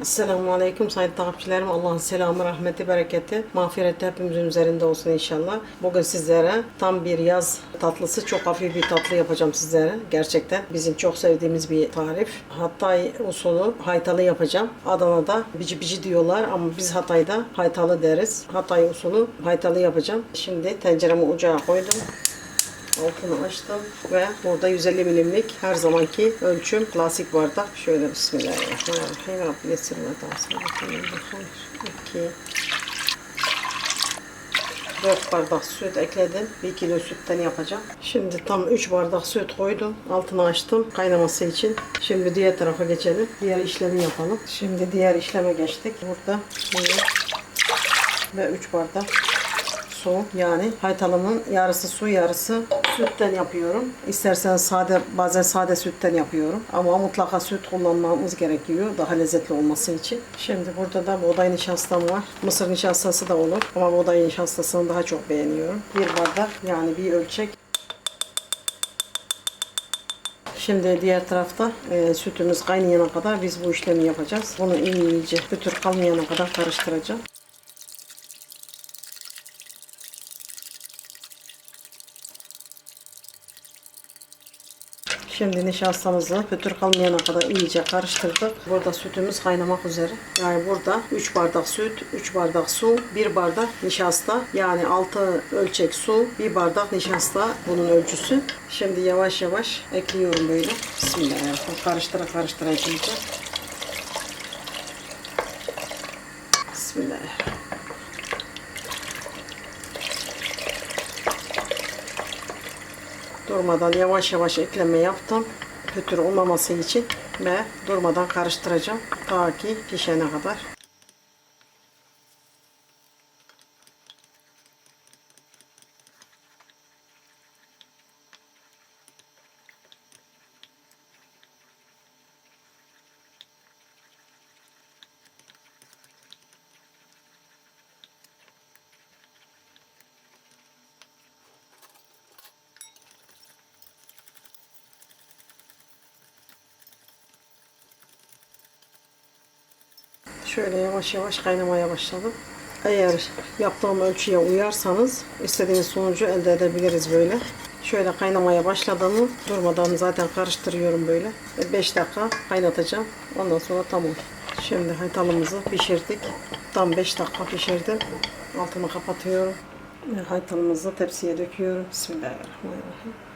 Esselamu Aleyküm sayın takipçilerim. Allah'ın selamı, rahmeti, bereketi, mağfireti hepimizin üzerinde olsun inşallah. Bugün sizlere tam bir yaz tatlısı, çok hafif bir tatlı yapacağım sizlere. Gerçekten bizim çok sevdiğimiz bir tarif. Hatay usulü haytalı yapacağım. Adana'da bici bici diyorlar ama biz Hatay'da haytalı deriz. Hatay usulü haytalı yapacağım. Şimdi tenceremi ocağa koydum. Altını açtım ve burada 150 milimlik her zamanki ölçüm klasik bardak. Şöyle bismillahirrahmanirrahim. Rabbim yessir ve tasir. 2 4 bardak süt ekledim. 1 kilo sütten yapacağım. Şimdi tam 3 bardak süt koydum. Altını açtım kaynaması için. Şimdi diğer tarafa geçelim. Diğer işlemi yapalım. Şimdi diğer işleme geçtik. Burada böyle ve 3 bardak su yani haytalımın yarısı su yarısı sütten yapıyorum. İsterseniz sade bazen sade sütten yapıyorum ama mutlaka süt kullanmamız gerekiyor daha lezzetli olması için. Şimdi burada da buğday nişastam var. Mısır nişastası da olur ama buğday nişastasını daha çok beğeniyorum. Bir bardak yani bir ölçek Şimdi diğer tarafta e, sütümüz kaynayana kadar biz bu işlemi yapacağız. Bunu iyice pütür kalmayana kadar karıştıracağım. Şimdi nişastamızı pütür kalmayana kadar iyice karıştırdık. Burada sütümüz kaynamak üzere. Yani burada 3 bardak süt, 3 bardak su, 1 bardak nişasta. Yani 6 ölçek su, 1 bardak nişasta bunun ölçüsü. Şimdi yavaş yavaş ekliyorum böyle. Bismillahirrahmanirrahim. Karıştıra karıştıra iyice. Bismillahirrahmanirrahim. Durmadan yavaş yavaş ekleme yaptım. Pütür olmaması için ve durmadan karıştıracağım. Ta ki pişene kadar. Şöyle yavaş yavaş kaynamaya başladı. Eğer yaptığım ölçüye uyarsanız istediğiniz sonucu elde edebiliriz böyle. Şöyle kaynamaya başladığımı durmadan zaten karıştırıyorum böyle. 5 dakika kaynatacağım. Ondan sonra tamam. Şimdi haytalımızı pişirdik. Tam 5 dakika pişirdim. Altını kapatıyorum. Haytalımızı tepsiye döküyorum. Bismillahirrahmanirrahim.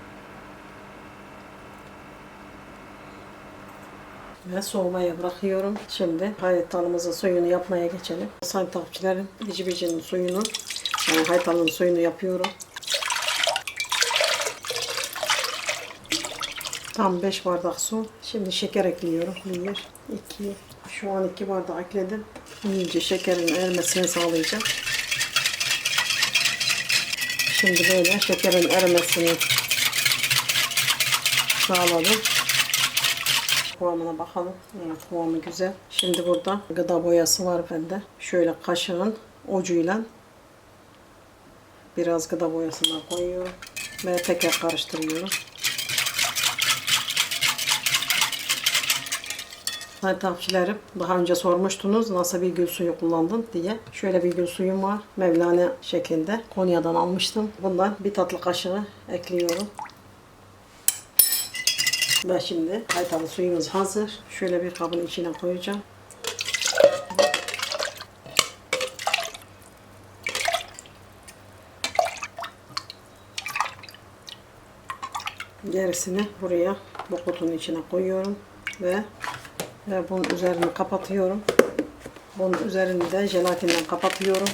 Ve soğumaya bırakıyorum. Şimdi haytalımızın suyunu yapmaya geçelim. Sayın takipçilerim, bici bicinin suyunu, yani haytalın suyunu yapıyorum. Tam 5 bardak su. Şimdi şeker ekliyorum. 1, 2, şu an 2 bardak ekledim. İyice şekerin erimesini sağlayacağım. Şimdi böyle şekerin erimesini sağladım kıvamına bakalım. Evet, kıvamı güzel. Şimdi burada gıda boyası var bende. Şöyle kaşığın ucuyla biraz gıda boyasından koyuyorum ve tekrar karıştırıyorum. Sayın takipçilerim daha önce sormuştunuz nasıl bir gül suyu kullandın diye. Şöyle bir gül suyum var. Mevlane şeklinde. Konya'dan almıştım. Bundan bir tatlı kaşığı ekliyorum. Ve şimdi haytalı suyumuz hazır. Şöyle bir kabın içine koyacağım. Gerisini buraya bu kutunun içine koyuyorum ve ve bunun üzerini kapatıyorum. Bunun üzerini de jelatinden kapatıyorum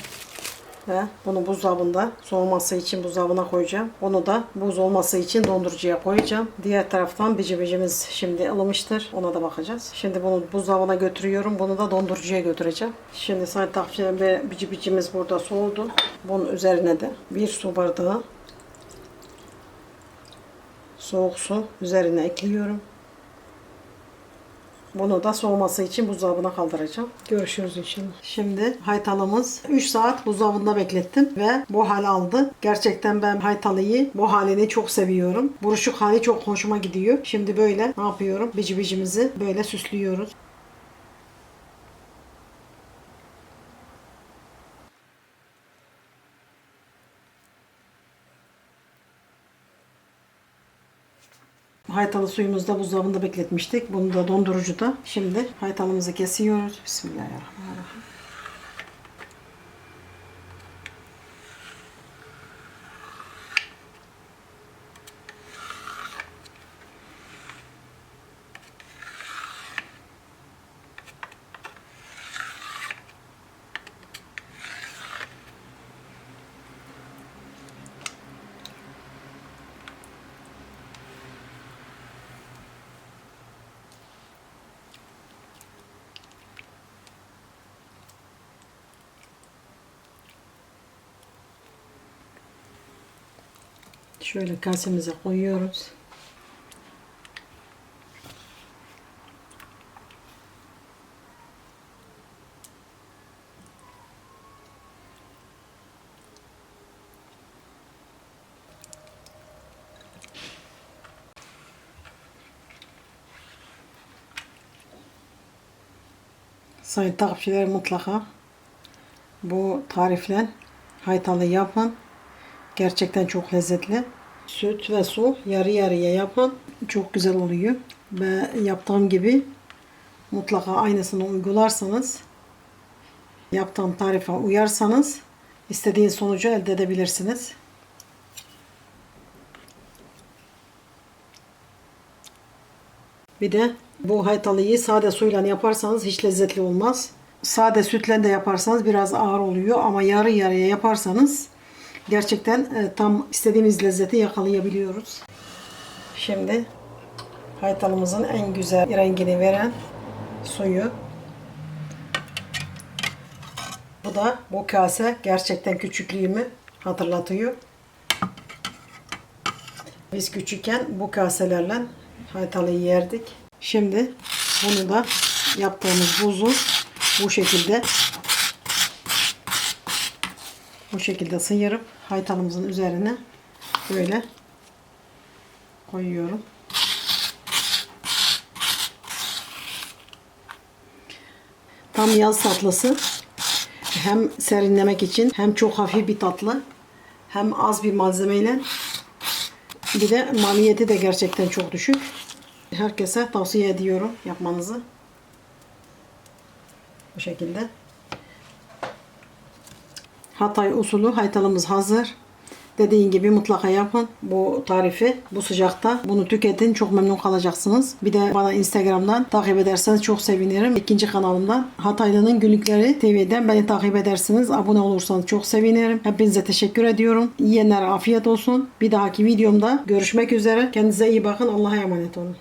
ve bunu buzdolabında soğuması için buzdolabına koyacağım. Onu da buz olması için dondurucuya koyacağım. Diğer taraftan bici bicimiz şimdi ılımıştır. Ona da bakacağız. Şimdi bunu buzdolabına götürüyorum. Bunu da dondurucuya götüreceğim. Şimdi sayın takipçilerim ve bici burada soğudu. Bunun üzerine de bir su bardağı soğuk su üzerine ekliyorum. Bunu da soğuması için buzdolabına kaldıracağım. Görüşürüz inşallah. Şimdi haytalımız 3 saat buzdolabında beklettim ve bu hal aldı. Gerçekten ben haytalıyı bu halini çok seviyorum. Buruşuk hali çok hoşuma gidiyor. Şimdi böyle ne yapıyorum? Bici bicimizi böyle süslüyoruz. Haytalı suyumuzu da buzdolabında bekletmiştik. Bunu da dondurucuda. Şimdi haytalımızı kesiyoruz. Bismillahirrahmanirrahim. Şöyle kasemize koyuyoruz. Sayın takipçiler mutlaka bu tarifle haytalı yapın. Gerçekten çok lezzetli. Süt ve su yarı yarıya yapın. Çok güzel oluyor. Ve yaptığım gibi mutlaka aynısını uygularsanız yaptığım tarife uyarsanız istediğin sonucu elde edebilirsiniz. Bir de bu haytalıyı sade suyla yaparsanız hiç lezzetli olmaz. Sade sütle de yaparsanız biraz ağır oluyor ama yarı yarıya yaparsanız gerçekten e, tam istediğimiz lezzeti yakalayabiliyoruz. Şimdi haytalımızın en güzel rengini veren suyu. Bu da bu kase gerçekten küçüklüğümü hatırlatıyor. Biz küçükken bu kaselerle haytalıyı yerdik. Şimdi bunu da yaptığımız buzu bu şekilde bu şekilde sıyırıp haytalımızın üzerine böyle koyuyorum. Tam yaz tatlısı. Hem serinlemek için hem çok hafif bir tatlı hem az bir malzemeyle bir de maliyeti de gerçekten çok düşük. Herkese tavsiye ediyorum yapmanızı. Bu şekilde. Hatay usulü haytalımız hazır. Dediğin gibi mutlaka yapın bu tarifi bu sıcakta. Bunu tüketin çok memnun kalacaksınız. Bir de bana Instagram'dan takip ederseniz çok sevinirim. İkinci kanalımdan Hataylı'nın Günlükleri TV'den beni takip edersiniz. Abone olursanız çok sevinirim. Hepinize teşekkür ediyorum. Yiyenlere afiyet olsun. Bir dahaki videomda görüşmek üzere. Kendinize iyi bakın. Allah'a emanet olun.